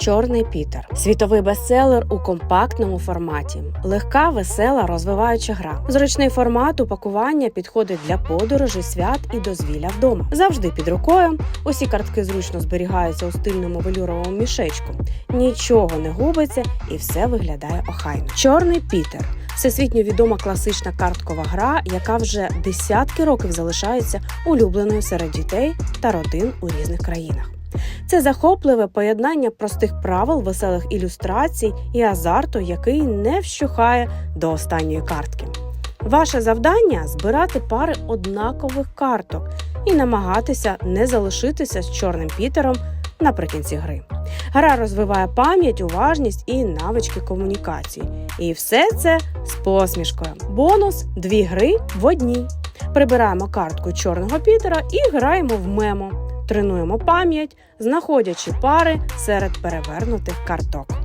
Чорний Пітер світовий бестселер у компактному форматі. Легка, весела, розвиваюча гра. Зручний формат упакування підходить для подорожей, свят і дозвілля вдома. Завжди під рукою. Усі картки зручно зберігаються у стильному велюровому мішечку. Нічого не губиться і все виглядає охайно. Чорний Пітер. Всесвітньо відома класична карткова гра, яка вже десятки років залишається улюбленою серед дітей та родин у різних країнах. Це захопливе поєднання простих правил, веселих ілюстрацій і азарту, який не вщухає до останньої картки. Ваше завдання збирати пари однакових карток і намагатися не залишитися з чорним пітером наприкінці гри. Гра розвиває пам'ять, уважність і навички комунікації. І все це з посмішкою. Бонус дві гри в одній. Прибираємо картку чорного пітера і граємо в мемо. Тренуємо пам'ять, знаходячи пари серед перевернутих карток.